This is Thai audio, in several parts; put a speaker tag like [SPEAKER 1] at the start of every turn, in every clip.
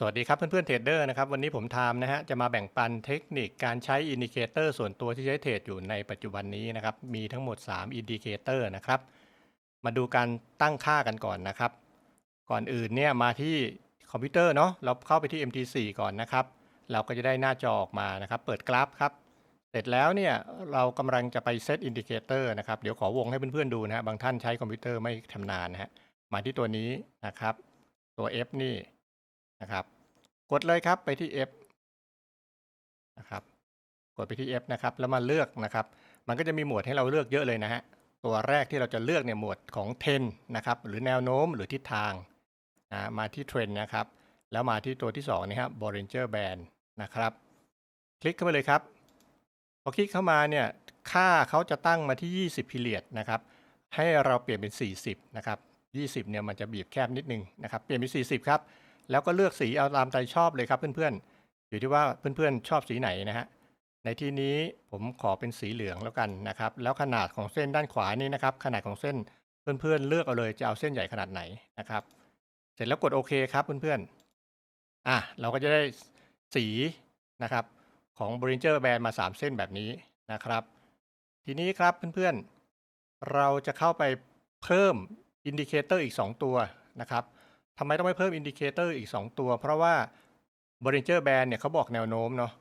[SPEAKER 1] สวัสดีครับเพื่อนๆเทรดเดอร์นะครับวันนี้ผมทามนะฮะจะมาแบ่งปันเทคนิคการใช้อินดิเคเตอร์ส่วนตัวที่ใช้เทรดอยู่ในปัจจุบันนี้นะครับมีทั้งหมด 3 อินดิเคเตอร์นะครับมาดูการตั้งค่ากันก่อนนะครับ ก่อนอื่นเนี่ยมาที่คอมพิวเตอร์เนาะเราเข้าไปที่ MT4 ก่อนนะครับ เราก็จะได้หน้าจอออกมานะครับ เปิดกราฟครับ เสร็จแล้วเนี่ยเรากำลังจะไปเซตอินดิเคเตอร์นะครับเดี๋ยวขอวงให้เพื่อนๆดูนะฮะบางท่านใช้คอมพิวเตอร์ไม่ชำนาญนะฮะมาที่ตัวนี้นะครับ ตัว F นี่ นะครับ กดเลยครับไปที่ F นะครับ กดไปที่ F นะครับ แล้วมาเลือกนะครับ มันก็จะมีหมวดให้เราเลือกเยอะเลยนะฮะ ตัวแรกที่เราจะเลือกเนี่ยหมวดของ10นะครับ หรือแนวโน้มหรือทิศทางนะมาที่ Trend นะครับ แล้วมาที่ตัวที่2นี่ครับ Bollinger Band นะครับ คลิกเข้าไปเลยครับ พอคลิกเข้ามาเนี่ย ค่าเขาจะตั้งมาที่ 20 period นะครับให้เราเปลี่ยนเป็น 40 นะครับ 20 เนี่ยมันจะบีบแคบนิดนึงนะครับ เปลี่ยนเป็น 40 ครับ แล้วก็เลือกสีเอาตามใจชอบเลยครับเพื่อนๆ อยู่ที่ว่าเพื่อนๆชอบสีไหนนะฮะ ในที่นี้ผมขอเป็นสีเหลืองแล้วกันนะครับ แล้วขนาดของเส้นด้านขวานี่นะครับ ขนาดของเส้นเพื่อนๆเลือกเอาเลยจะเอาเส้นใหญ่ขนาดไหนนะครับ เสร็จแล้วกดโอเคครับเพื่อนๆ อะเราก็จะได้สีนะครับของ b r i n g e r Band มา 3 เส้นแบบนี้นะครับ ทีนี้ครับเพื่อนๆ เราจะเข้าไปเพิ่มอินดิเคเตอร์อีก 2 ตัวนะครับ ทำไมต้องไม่เพิ่มอินดิเคเตอร์อีก 2 ตัว เพราะว่า b r i n g e r Band เนี่ยเขาบอกแนวโน้มเนาะ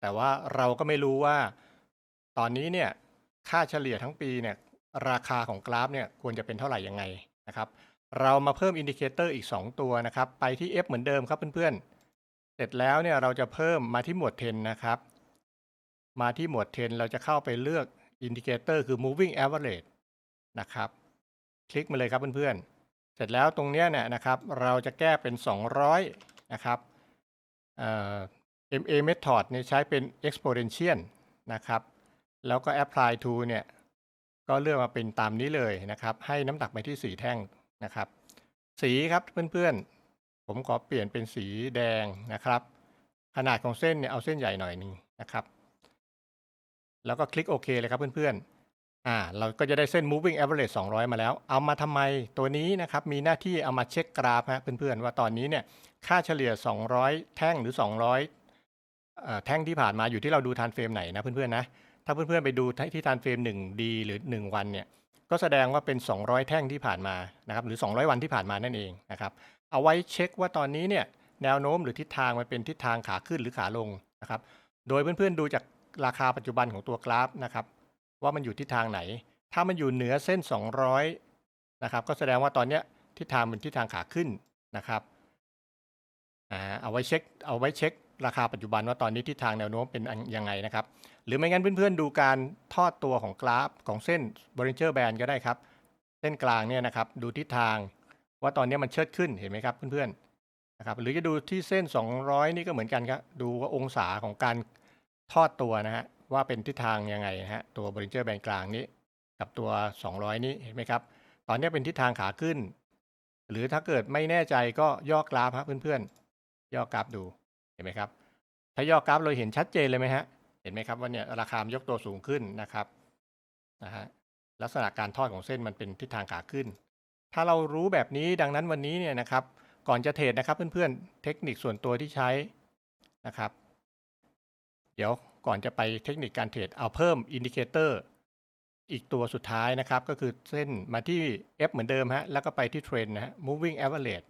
[SPEAKER 1] แต่ว่าเราก็ไม่รู้ว่า ตอนนี้เนี่ยค่าเฉลี่ยทั้งปีเนี่ยราคาของกราฟเนี่ยควรจะเป็นเท่าไหร่ยังไงนะครับเรามาเพิ่มอินดิเคเตอร์อีก 2 ตัวนะครับไปที่ F เหมือนเดิมครับเพื่อนๆ เสร็จแล้วเนี่ยเราจะเพิ่มมาที่หมวด 10 นะครับ มาที่หมวด 10 เราจะเข้าไปเลือกอินดิเคเตอร์คือ moving average นะครับ คลิกมาเลยครับเพื่อนๆ เสร็จแล้วตรงเนี้ยเนี่ยนะครับ เราจะแก้เป็น 200 นะครับเอ่อ MA method เนี่ยใช้เป็น exponential นะครับ แล้วก็ apply to เนี่ย ก็เลือกมาเป็นตามนี้เลยนะครับ ให้น้ำหนักไปที่สีแท่งนะครับ สีครับเพื่อนๆ ผมขอเปลี่ยนเป็นสีแดงนะครับ ขนาดของเส้นเนี่ยเอาเส้นใหญ่หน่อยหนึ่งนะครับ แล้วก็คลิกโอเคเลยครับเพื่อนๆ อ่าเราก็จะได้เส้น moving average 200 มาแล้ว เอามาทำไมตัวนี้นะครับ มีหน้าที่เอามาเช็คกราฟฮะเพื่อนๆ ว่าตอนนี้เนี่ยค่าเฉลี่ย 200 แท่งหรือ 200อแท่งที่ผ่านมาอยู่ที่เราดูทานเฟรมไหนนะเพื่อนๆนะ ถ้าเพื่อนๆ ไปดูที่ทานเฟรม 1D หรือ 1 วันเนี่ย ก็แสดงว่าเป็น 200 แท่งที่ผ่านมานะครับหรือ 200 วันที่ผ่านมานั่นเองนะครับ เอาไว้เช็คว่าตอนนี้เนี่ยแนวโน้มหรือทิศทางมันเป็นทิศทางขาขึ้นหรือขาลงนะครับ โดยเพื่อนๆดูจากราคาปัจจุบันของตัวกราฟนะครับ ว่ามันอยู่ทิศทางไหน ถ้ามันอยู่เหนือเส้น 200 นะครับ ก็แสดงว่าตอนนี้ทิศทางเป็นทิศทางขาขึ้นนะครับเอาไว้เช็คเอาไว้เช็คราคาปัจจุบันว่าตอนนี้ทิศทางแนวโน้มเป็นยังไงนะครับ หรือไม่งั้นเพื่อนๆดูการทอดตัวของกราฟของเส้น Bollinger Band ก็ได้ครับ เส้นกลางเนี่ยนะครับ ดูทิศทางว่าตอนนี้มันเชิดขึ้นเห็นไหมครับเพื่อนๆนะครับ หรือจะดูที่เส้น 200 นี่ก็เหมือนกันครับ ดูว่าองศาของการทอดตัวนะฮะ ว่าเป็นทิศทางยังไงนะฮะตัว Bollinger Band กลางนี้ กับตัว 200 นี้เห็นไหมครับ ตอนนี้เป็นทิศทางขาขึ้น หรือถ้าเกิดไม่แน่ใจก็ย่อกราฟครับเพื่อนๆ ย่อกราฟดูเห็นไหมครับ ถ้าย่อกราฟเราเห็นชัดเจนเลยไหมฮะเห็นไหมครับว่าเนี่ยราคามยกตัวสูงขึ้นนะครับนะฮะลักษณะการทอดของเส้นมันเป็นทิศทางขาขึ้น ถ้าเรารู้แบบนี้ดังนั้นวันนี้เนี่ยนะครับ ก่อนจะเทรดนะครับเพื่อนๆเทคนิคส่วนตัวที่ใช้นะครับ เดี๋ยว ก่อนจะไปเทคนิคการเทรดเอาเพิ่มอินดิเคเตอร์อีกตัวสุดท้ายนะครับ ก็คือเส้นมาที่ F เหมือนเดิมฮะแล้วก็ไปที่เทรนนะฮะ moving average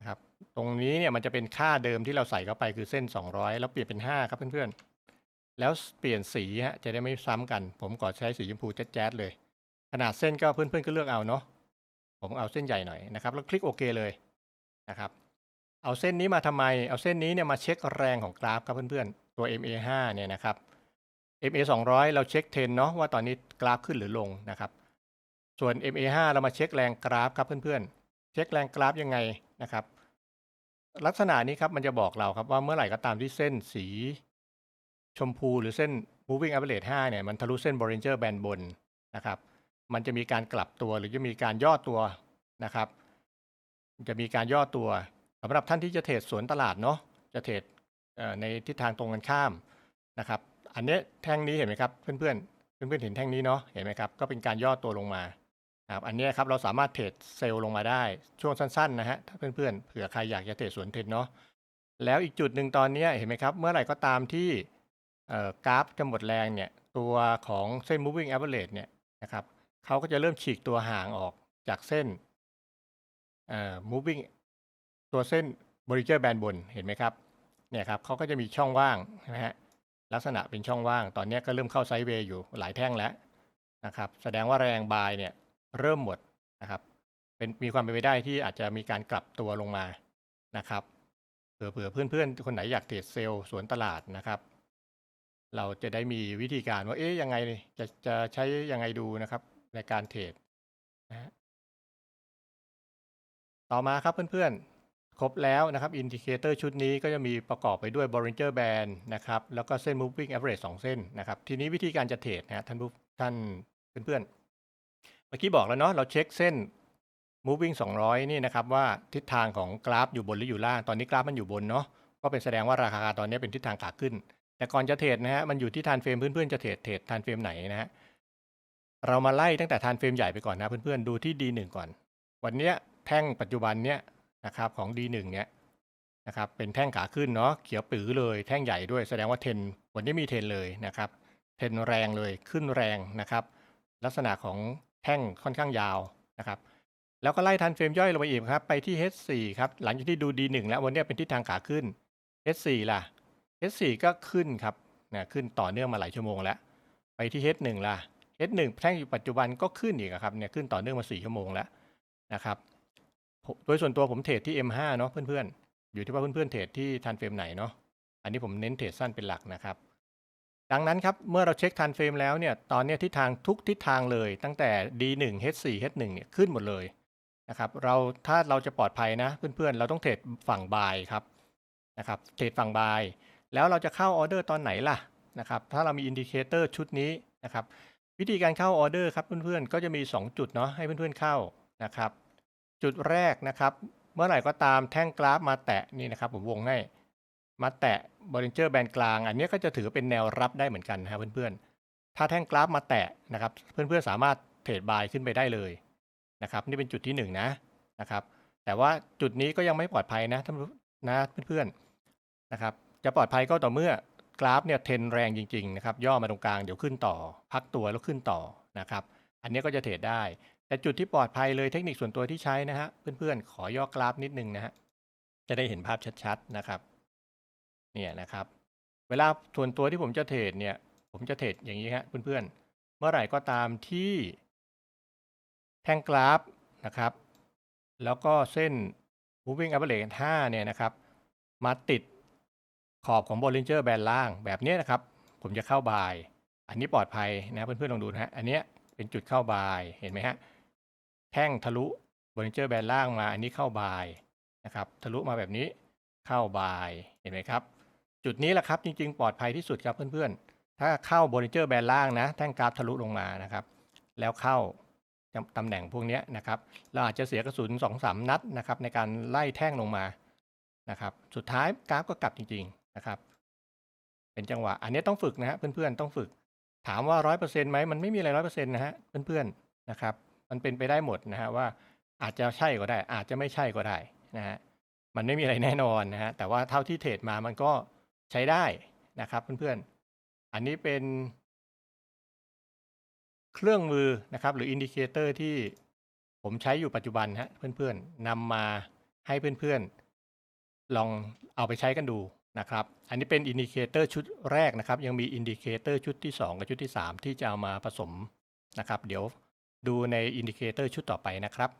[SPEAKER 1] นะครับตรงนี้เนี่ยมันจะเป็นค่าเดิมที่เราใส่เข้าไปคือเส้น 200 แล้วเปลี่ยนเป็น 5 ครับเพื่อนๆ แล้วเปลี่ยนสีฮะจะได้ไม่ซ้ำกัน ผมขอใช้สีชมพูแจ๊ดๆเลย ขนาดเส้นก็เพื่อนๆก็เลือกเอาเนาะผมเอาเส้นใหญ่หน่อยนะครับ แล้วคลิกโอเคเลยนะครับ เอาเส้นนี้มาทำไม เอาเส้นนี้เนี่ยมาเช็คแรงของกราฟครับเพื่อนๆ ตัว MA5 เนี่ยนะครับ MA 200 เราเช็คเทรนเนาะว่าตอนนี้กราฟขึ้นหรือลงนะครับ ส่วน MA5 เรามาเช็คแรงกราฟครับเพื่อนๆ เช็คแรงกราฟยังไงนะครับ ลักษณะนี้ครับมันจะบอกเราครับว่าเมื่อไหร่ก็ตามที่เส้นสี ชมพูหรือเส้น moving average 5เนี่ยมันทะลุเส้น Bollinger Band บนนะครับ มันจะมีการกลับตัวหรือจะมีการย่อตัวนะครับ จะมีการย่อตัวสำหรับท่านที่จะเทรดสวนตลาดเนาะจะเทรด ในทิศทางตรงกันข้ามนะครับ อันเนี้ยแท่งนี้เห็นไหมครับเพื่อนๆเพื่อนๆเห็นแท่งนี้เนาะเห็นไหมครับก็เป็นการย่อตัวลงมาครับอันเนี้ยครับเราสามารถเทรดเซลล์ลงมาได้ช่วงสั้นๆนะฮะถ้าเพื่อนๆเผื่อใครอยากจะเทรดสวนเทรดเนาะแล้วอีกจุดหนึ่งตอนเนี้ยเห็นไหมครับ เมื่อไหร่ก็ตามที่กราฟจะหมดแรงเนี่ยตัวของเส้น moving average เนี่ยนะครับเขาก็จะเริ่มฉีกตัวห่างออกจากเส้นเอ่อ moving ตัวเส้น Bollinger Band บนเห็นไหมครับ เนี่ยครับเขาก็จะมีช่องว่างใช่ไหมฮะลักษณะเป็นช่องว่าง ตอนนี้ก็เริ่มเข้าไซด์เวย์อยู่หลายแท่งแล้วนะครับ แสดงว่าแรงบายเนี่ยเริ่มหมดนะครับ เป็นมีความเป็นไปได้ที่อาจจะมีการกลับตัวลงมานะครับเผื่อเผื่อเพื่อนๆ คนไหนอยากเทรดเซลล์สวนตลาดนะครับ เราจะได้มีวิธีการว่าเอ๊ยยังไงจะจะใช้ยังไงดูนะครับ ในการเทรดนะฮะต่อมาครับเพื่อนๆ ครบแล้วนะครับอินดิเคเตอร์ชุดนี้ก็จะมีประกอบไปด้วย Bollinger Band นะครับแล้วก็เส้น Moving Average 2 เส้นนะครับทีนี้วิธีการจะเทรดนะท่านผู้ท่านเพื่อนๆเมื่อกี้บอกแล้วเนาะเราเช็คเส้น moving 200 นี่นะครับว่าทิศทางของกราฟอยู่บนหรืออยู่ล่าง ตอนนี้กราฟมันอยู่บนเนาะก็เป็นแสดงว่าราคาตอนนี้เป็นทิศทางขาขึ้น แต่ก่อนจะเทรดนะฮะมันอยู่ที่ทานเฟรมเพื่อนๆจะเทรดเทรดทานเฟรมไหนนะฮะเรามาไล่ตั้งแต่ทานเฟรมใหญ่ไปก่อนนะเพื่อนๆดูที่ D1 ก่อน วันเนี้ยแท่งปัจจุบันเนี้ย นะครับของ D1 เนี้ยนะครับเป็นแท่งขาขึ้นเนาะเขียวปือเลยแท่งใหญ่ด้วยแสดงว่าเทนวันนี้มีเทนเลยนะครับเทนแรงเลยขึ้นแรงนะครับลักษณะของแท่งค่อนข้างยาวนะครับแล้วก็ไล่ทันเฟรมย่อยลงไปอีกครับไปที่ H4 ครับหลังจากที่ดู D1 แล้ววันนี้เป็นทิศทางขาขึ้น H4 ล่ะ H4 ก็ขึ้นครับนะขึ้นต่อเนื่องมาหลายชั่วโมงแล้ว ไปที่ H1 ล่ะ H1 แท่งอยู่ปัจจุบันก็ขึ้นอีกครับเนี่ยขึ้นต่อเนื่องมา 4 ชั่วโมงแล้วนะครับ โดยส่วนตัวผมเทรดที่ M5 เนาะเพื่อนๆ อยู่ที่ว่าเพื่อนๆเทรดที่ทันเฟรมไหนเนาะอันนี้ผมเน้นเทรดสั้นเป็นหลักนะครับ ดังนั้นครับ เมื่อเราเช็คทันเฟรมแล้วเนี่ยตอนเนี้ยทิศทางทุกทิศทางเลยตั้งแต่ D1 H4 H1 เนี่ยขึ้นหมดเลยนะครับเราถ้าเราจะปลอดภัยนะเพื่อนๆ เราต้องเทรดฝั่งบายครับนะครับเทรดฝั่งบาย แล้วเราจะเข้าออเดอร์ตอนไหนล่ะนะครับถ้าเรามีอินดิเคเตอร์ชุดนี้นะครับวิธีการเข้าออเดอร์ครับเพื่อนๆ ก็จะมี 2 จุดเนาะให้เพื่อนๆเข้านะครับ จุดแรกนะครับ เมื่อไหร่ก็ตามแท่งกราฟมาแตะนี่นะครับ ผมวงให้มาแตะบริเจอร์แบนกลาง อันนี้ก็จะถือเป็นแนวรับได้เหมือนกันนะครับเพื่อนๆ ถ้าแท่งกราฟมาแตะนะครับ เพื่อนๆสามารถเทรดบายขึ้นไปได้เลยนะครับ นี่เป็นจุดที่1นนะนะครับ แต่ว่าจุดนี้ก็ยังไม่ปลอดภัยนะท่านผู้นะเพื่อนๆนะครับ จะปลอดภัยก็ต่อเมื่อกราฟเนี่ยเทนแรงจริงๆนะครับ ย่อมาตรงกลางเดี๋ยวขึ้นต่อ พักตัวแล้วขึ้นต่อนะครับ อันนี้ก็จะเทรดได้ แต่จุดที่ปลอดภัยเลยเทคนิคส่วนตัวที่ใช้นะฮะเพื่อนๆ ขอย่อกราฟนิดนึงนะฮะจะได้เห็นภาพชัดๆนะครับ เนี่ยนะครับ เวลาส่วนตัวที่ผมจะเทรดเนี่ย ผมจะเทรดอย่างนี้ฮะเพื่อนๆ เมื่อไหร่ก็ตามที่ แท่งกราฟนะครับ แล้วก็เส้น moving average 5เนี่ยนะครับ มาติดขอบของ Bollinger Band ล่างแบบนี้นะครับ ผมจะเข้าบาย อันนี้ปลอดภัยนะเพื่อนๆลองดูนะฮะอันเนี้ยเป็นจุดเข้าบายเห็นไหมฮะ แท่งทะลุ Bollinger Band ล่างมาอันนี้เข้าบายนะครับทะลุมาแบบนี้เข้าบายเห็นไหมครับ จุดนี้แหละครับจริงๆ ปลอดภัยที่สุดครับเพื่อนๆ ถ้าเข้า Bollinger Band ล่างนะแท่งกราฟทะลุลงมานะครับแล้วเข้าตำแหน่งพวกนี้นะครับเราอาจจะเสียกระสุน2อสนัดนะครับในการไล่แท่งลงมานะครับสุดท้ายกราฟก็กลับจริงๆนะครับเป็นจังหวะ อันนี้ต้องฝึกนะฮะเพื่อนๆต้องฝึก ถามว่าร้อยเปอร์เซ็นต์ไหมมันไม่มีอะไรร้อยเปอร์เซ็นต์นะฮะเพื่อนๆนะครับ มันเป็นไปได้หมดนะฮะว่าอาจจะใช่ก็ได้ อาจจะไม่ใช่ก็ได้นะฮะมันไม่มีอะไรแน่นอนนะฮะแต่ว่าเท่าที่เทรดมามันก็ใช้ได้นะครับเพื่อนๆ อันนี้เป็น เครื่องมือนะครับ หรืออินดิเคเตอร์ที่ผมใช้อยู่ปัจจุบันฮะเพื่อนๆนำมาให้เพื่อนๆ ลองเอาไปใช้กันดูนะครับ อันนี้เป็นอินดิเคเตอร์ชุดแรกนะครับ ยังมีอินดิเคเตอร์ชุดที่ 2 กับชุดที่ 3 ที่จะเอามาผสมนะครับ เดี๋ยว ดูในอินดิเคเตอร์ชุดต่อไปนะครับ